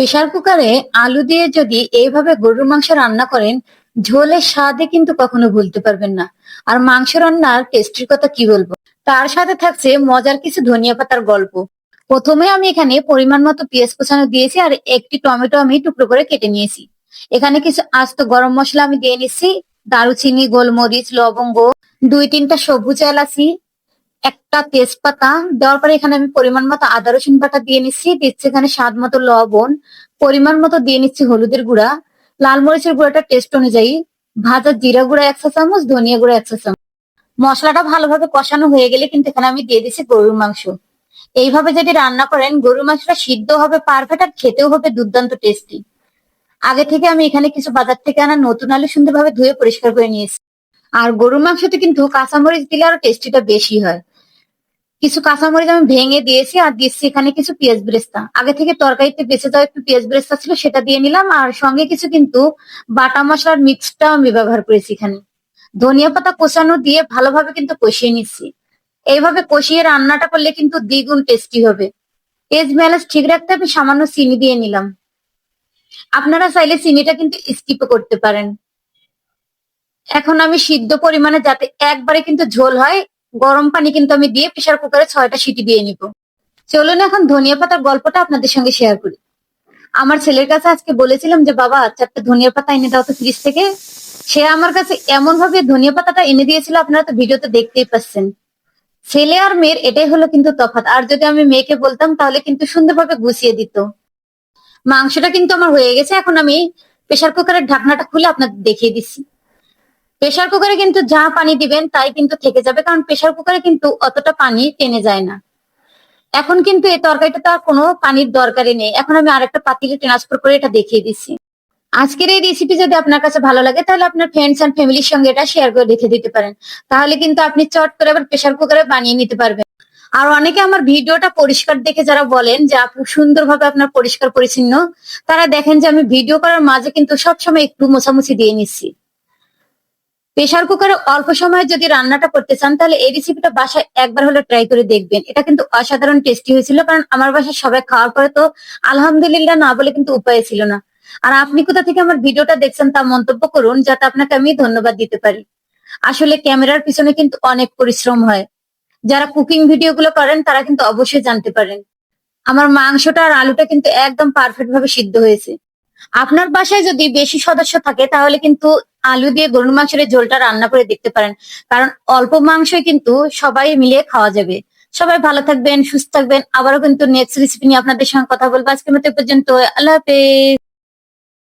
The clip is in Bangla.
প্রেসার কুকারে আলু দিয়ে যদি এইভাবে গরুর মাংস রান্না করেন, ঝোলের স্বাদে কিন্তু কখনো ভুলতে পারবেন না। আর মাংস রান্নার টেস্টির কথা কি বলব? তার সাথে থাকছে মজার কিছু ধনিয়া পাতার গল্প। প্রথমে আমি এখানে পরিমাণ মতো পেঁয়াজ কোচানো দিয়েছি আর একটি টমেটো আমি টুকরো করে কেটে নিয়েছি। এখানে কিছু আস্ত গরম মশলা আমি দিয়ে নিচ্ছি। দারুচিনি, গোলমরিচ, লবঙ্গ, দুই তিনটা সবুজ এলাচি একটা তেজপাতা দেওয়ার পরে এখানে আমি পরিমাণ মতো আদা, রসুন বাটা দিয়ে নিচ্ছি। দিচ্ছি এখানে স্বাদ মতো লবণ। পরিমাণ মতো দিয়ে নিচ্ছি হলুদের গুঁড়া। লাল মরিচের গুঁড়াটা টেস্ট অনুযায়ী ভাজা জিরা গুঁড়া একশো চামচ, ধনিয়া গুঁড়া একশো চামচ। মশলাটা ভালোভাবে কষানো হয়ে গেলে কিন্তু এখানে আমি দিয়ে দিচ্ছি গরুর মাংস। এইভাবে যদি রান্না করেন, গরুর মাংসটা সিদ্ধ হবে পারফেক্ট আর খেতেও হবে দুর্দান্ত টেস্টি আগে থেকে আমি এখানে কিছু বাজার থেকে আনা নতুন আলু সুন্দরভাবে ধুয়ে পরিষ্কার করে নিয়েছি। আর গরুর মাংসতে কিন্তু কাঁচামরিচ দিলে আরও টেস্টিটা বেশি হয়। কিছু কাঁচামরিচ আমি ভেঙে দিয়েছি আর দিচ্ছি এখানে কিছু পেঁয়াজ বেরেস্তা। আগে থেকে তরকারিতে বেঁচে যাওয়া একটু পেঁয়াজ বেরেস্তা ছিল, সেটা দিয়ে নিলাম। আর সঙ্গে কিছু কিন্তু বাটা মশলার মিক্সটাও আমি ব্যবহার করেছি এখানে। ধনিয়া পাতা কোচানো দিয়ে ভালোভাবে কিন্তু কষিয়ে নিচ্ছি। এইভাবে কষিয়ে রান্নাটা করলে কিন্তু দ্বিগুণ টেস্টি হবে। এজ ব্যালেন্স ঠিক রাখতে আমি সামান্য চিনি দিয়ে নিলাম। আপনারা চাইলে চিনিটা কিন্তু স্কিপ করতে পারেন। এখন আমি সিদ্ধ পরিমাণে যাতে একবারে কিন্তু ঝোল হয় গরম পানি কিন্তু আমি দিয়ে প্রেসার কুকারে ছয়টা সিটি দিয়ে নিব। চলুন এখন ধনিয়া পাতার গল্পটা আপনাদের সঙ্গে শেয়ার করি। আমার ছেলের কাছে আজকে বলেছিলাম যে, বাবা, চারটা ধনিয়া পাতা এনে দাও তো ফ্রিজ থেকে। সে আমার কাছে এমন ভাবে ধনিয়া পাতাটা এনে দিয়েছিল, আপনারা তো ভিডিওতে দেখতেই পাচ্ছেন। ছেলে আর মেয়ের এটাই হলো কিন্তু তফাৎ। আর যদি আমি মেয়েকে বলতাম, তাহলে কিন্তু সুন্দরভাবে গুছিয়ে দিত। মাংসটা কিন্তু আমার হয়ে গেছে, এখন আমি প্রেসার কুকারের ঢাকনাটা খুলে আপনাদের দেখিয়ে দিচ্ছি। প্রেসার কুকারে কিন্তু যা পানি দিবেন, তাই কিন্তু থেকে যাবে। কারণ প্রেসার কুকারে কিন্তু অতটা পানি টেনে যায় না। এখন কিন্তু এই তরকারিটা তো আর কোনো পানির দরকারই নেই। এখন আমি আরেকটা পাতিলে ট্রান্সফার করে এটা দেখিয়ে দিচ্ছি। আজকের এই রেসিপি যদি আপনার কাছে ভালো লাগে, তাহলে আপনার ফ্রেন্ডস অ্যান্ড ফ্যামিলির সঙ্গে এটা শেয়ার করে রেখে দিতে পারেন। তাহলে কিন্তু আপনি চট করে আবার প্রেসার কুকারে বানিয়ে নিতে পারবেন। আর অনেকে আমার ভিডিওটা পরিষ্কার দেখে যারা বলেন যে, আপু, সুন্দরভাবে আপনার পরিষ্কার পরিচ্ছন্ন তারা দেখেন যে আমি ভিডিও করার মাঝে কিন্তু সবসময় একটু মোছামুছি দিয়ে নিচ্ছি। প্রেসার কুকারে অল্প সময়ে যদি রান্নাটা করতে চান, তাহলে এই রেসিপিটা বাসায় একবার হলে ট্রাই করে দেখবেন। এটা কিন্তু অসাধারণ টেস্টি হয়েছিল, কারণ আমার বাসায় সবাই খাওয়ার পরে তো আলহামদুলিল্লাহ না বলে কিন্তু উপায় ছিল না। আর আপনি কোথা থেকে আমার ভিডিওটা দেখছেন তা মন্তব্য করুন, যাতে আপনাকে আমি ধন্যবাদ দিতে পারি। আসলে ক্যামেরার পিছনে কিন্তু অনেক পরিশ্রম হয়। যারা কুকিং ভিডিও গুলো করেন, তারা কিন্তু অবশ্যই জানতে পারেন। আমার মাংসটা আর আলুটা কিন্তু একদম পারফেক্ট ভাবে সিদ্ধ হয়েছে। আপনার বাসায় যদি বেশি সদস্য থাকে, তাহলে কিন্তু আলু দিয়ে গরুর মাংসের ঝোলটা রান্না করে দেখতে পারেন। কারণ অল্প মাংসই কিন্তু সবাই মিলিয়ে খাওয়া যাবে। সবাই ভালো থাকবেন, সুস্থ থাকবেন। আবারও কিন্তু নেক্সট রেসিপি নিয়ে আপনাদের সঙ্গে কথা বলব। আজকের মতো পর্যন্ত। আল্লাহ হাফেজ।